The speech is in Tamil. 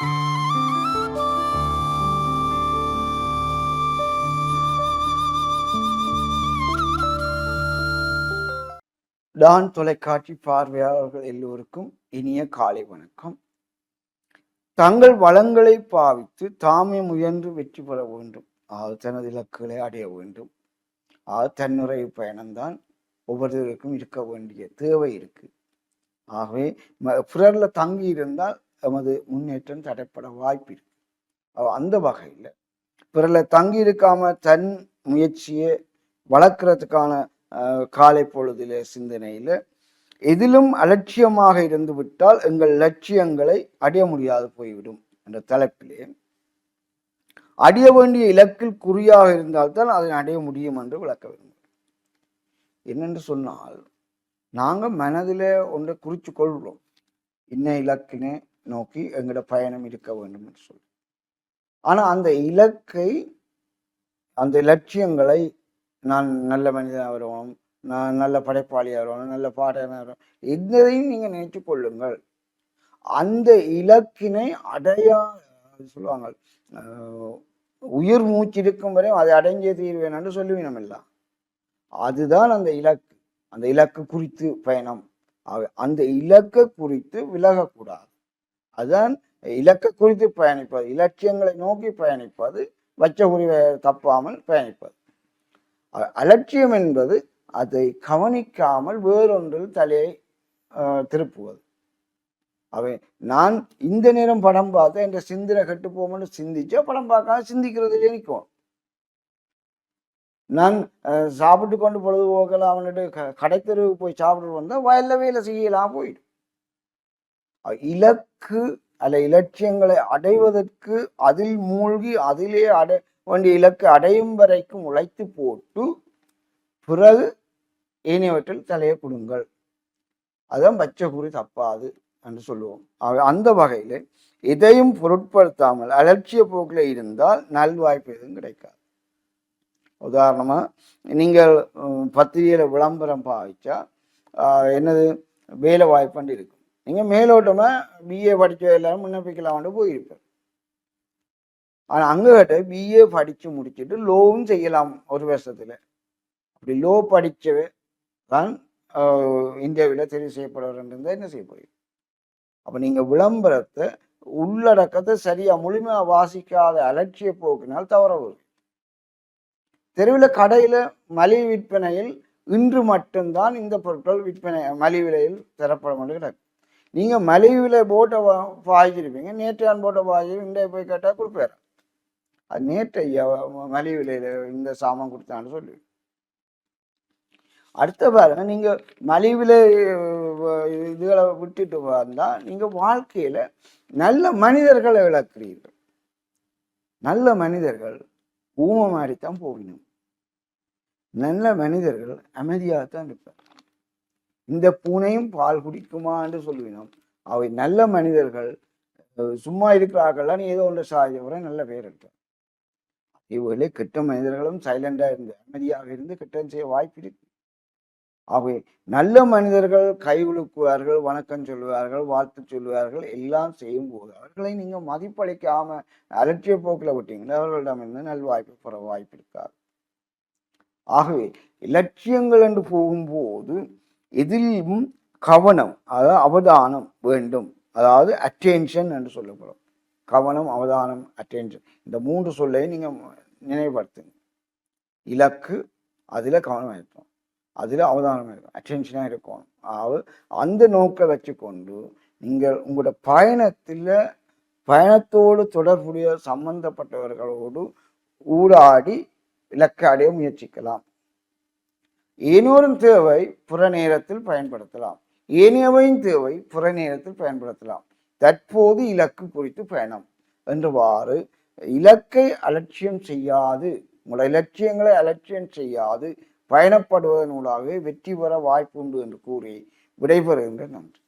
டான் தொலைக்காட்சி பார்வையாளர்கள் எல்லோருக்கும் இனிய காலை வணக்கம். தங்கள் வளங்களை பாவித்து தாமே முயன்று வெற்றி பெற வேண்டும். அது தனது இலக்குகளை அடைய வேண்டும். அது தன்னுரை பயணம்தான் ஒவ்வொருவருக்கும் இருக்க வேண்டிய தேவை இருக்கு. ஆகவே ம- பிறர்ல தங்கி இருந்தால் எமது முன்னேற்றம் தடைப்பட வாய்ப்பு இருக்கு அந்த வகையில் பிறர்ல தங்கி இருக்காம தன் முயற்சியை வளர்க்கறதுக்கான காலை பொழுதில சிந்தனையில எதிலும் அலட்சியமாக இருந்து விட்டால் எங்கள் லட்சியங்களை அடைய முடியாது போய்விடும் என்ற தலைப்பிலே அடைய வேண்டிய இலக்கில் குறியாக இருந்தால்தான் அதை அடைய முடியும் என்று விளக்க விரும்புகிறேன். என்னென்று சொன்னால் நாங்கள் மனதில் ஒன்றை குறித்து கொள்கிறோம். இன்ன இலக்குன்னு நோக்கி எங்களோட பயணம் இருக்க வேண்டும் என்று சொல்லி. ஆனால் அந்த இலக்கை அந்த லட்சியங்களை நான் நல்ல மனிதனாக வருவோம் நான் நல்ல படைப்பாளியாக வருவோம் நல்ல பாடகனாக வருவோம் எதையும் நீங்கள் நினைத்து கொள்ளுங்கள். அந்த இலக்கினை அடையா சொல்லுவாங்க உயிர் மூச்சு இருக்கும் வரையும் அதை அடைஞ்சே தீர்வேன் என்று சொல்லுவினம் இல்லை அதுதான் அந்த இலக்கு. அந்த இலக்கு குறித்து பயணம். அந்த இலக்கை குறித்து விலகக்கூடாது. அதுதான் இலக்கை குறித்து பயணிப்பது இலட்சியங்களை நோக்கி பயணிப்பது வச்ச குறிவை தப்பாமல் பயணிப்பது. அலட்சியம் என்பது அதை கவனிக்காமல் வேறொன்றில் தலையை திருப்புவது. அவை நான் இந்த நேரம் படம் பார்த்தா என்ற சிந்தனை கட்டு போகும்னு சிந்திச்சா படம் பார்க்காம சிந்திக்கிறதுலே நிற்கும். நான் சாப்பிட்டு கொண்டு பொழுது போகலாம்னுட்டு க கடைத்தெருவுக்கு போய் சாப்பிட்டு வந்தால் வயல்ல வேலை செய்யலாம் போயிடும். இலக்கு அல்ல இலட்சியங்களை அடைவதற்கு அதில் மூழ்கி அதிலே அடை வேண்டிய இலக்கு அடையும் வரைக்கும் உழைத்து போட்டு பிறகு ஏனையவற்றில் தலையை கொடுங்கள். அதுதான் பச்சை குறி தப்பாது என்று சொல்லுவோம். ஆக அந்த வகையில் எதையும் பொருட்படுத்தாமல் அலட்சிய போக்கில் இருந்தால் நல்வாய்ப்பு எதுவும் கிடைக்காது. உதாரணமாக நீங்கள் பத்திரிகையில் விளம்பரம் பாவிச்சா என்னது வேலை வாய்ப்புன்னு இருக்கும். நீங்கள் மேலோட்டமாக பிஏ படிச்ச எல்லாரும் விண்ணப்பிக்கலாம்னு போயிருப்பேன் ஆனால் அங்கே கிட்ட பிஏ படித்து முடிச்சுட்டு லோவும் செய்யலாம் ஒரு வருஷத்தில். அப்படி லோ படித்தவே தான் இந்தியாவில் தெரிவு செய்யப்படுவர் என்ன செய்ய போறீங்க? அப்போ நீங்கள் விளம்பரத்தை உள்ளடக்கத்தை சரியாக முழுமையாக வாசிக்காத அலட்சிய போக்கினால் தவற வரும் தெருவில் கடையில் மலிவு விற்பனையில் இன்று மட்டும்தான் இந்த பொருட்கள் விற்பனை மலிவு விலையில் தரப்படும் கிடக்கு. நீங்கள் மலிவில் போட்டை வா- பாய்ச்சிருப்பீங்க நேற்றான் போட்ட பாய்ச்சி இன்றைய போய் கேட்டால் கொடுப்பாரு அது நேற்று ஐயா மலிவு விலையில் இந்த சாமான் கொடுத்தான்னு சொல்லி. அடுத்த பாருங்க நீங்கள் மலிவில இதுகளை விட்டுட்டு வந்தால் நீங்கள் வாழ்க்கையில் நல்ல மனிதர்களை விளக்குறீர்கள் நல்ல மனிதர்கள் ஊமை மாறித்தான் போகணும். நல்ல மனிதர்கள் அமைதியாகத்தான் இருப்பார். இந்த பூனையும் பால் குடிக்குமா என்று சொல்லுவினோம். அவை நல்ல மனிதர்கள் சும்மா இருக்கிறார்கள்லாம் ஏதோ ஒன்று சாதிவரை நல்ல பேர் இருக்கார் இவர்களே கெட்ட மனிதர்களும் சைலண்டாக இருந்து அமைதியாக இருந்து கெட்டம் செய்ய வாய்ப்பு இருக்கு. ஆகவே நல்ல மனிதர்கள் கை உழுக்குவார்கள் வணக்கம் சொல்லுவார்கள் வாழ்த்து சொல்லுவார்கள் எல்லாம் செய்யும் போது அவர்களை நீங்கள் மதிப்பளிக்காம அலட்சிய போக்கில் விட்டீங்களா அவர்களிடமிருந்து நல்வாய்ப்பு பெற வாய்ப்பு இருக்காது. ஆகவே இலட்சியங்கள் என்று போகும்போது எதிலும் கவனம் அதாவது அவதானம் வேண்டும். அதாவது அட்டென்ஷன் என்று சொல்லப்படும். கவனம் அவதானம் அட்டென்ஷன் இந்த மூன்று சொல்லையும் நீங்கள் நினைவுபடுத்துங்க. இலக்கு அதில் கவனம் இருக்கும். அதில் அவதானம் இருக்கும். அட்டென்ஷனாக இருக்கும் அதாவது அந்த நோக்கை வச்சுக்கொண்டு நீங்கள் உங்களோட பயணத்தில் பயணத்தோடு தொடர்புடைய சம்பந்தப்பட்டவர்களோடு ஊடாடி இலக்கை அடைய முயற்சிக்கலாம். ஏனோரும் தேவை புற நேரத்தில் பயன்படுத்தலாம். ஏனையவையும் தேவை புற நேரத்தில் பயன்படுத்தலாம். தற்போது இலக்கு குறித்து பயணம் என்றவாறு இலக்கை அலட்சியம் செய்யாது உங்களோட இலட்சியங்களை அலட்சியம் செய்யாது பயணப்படுவதன் வெற்றி பெற வாய்ப்புண்டு என்று கூறி விடைபெறுகின்ற நன்றி.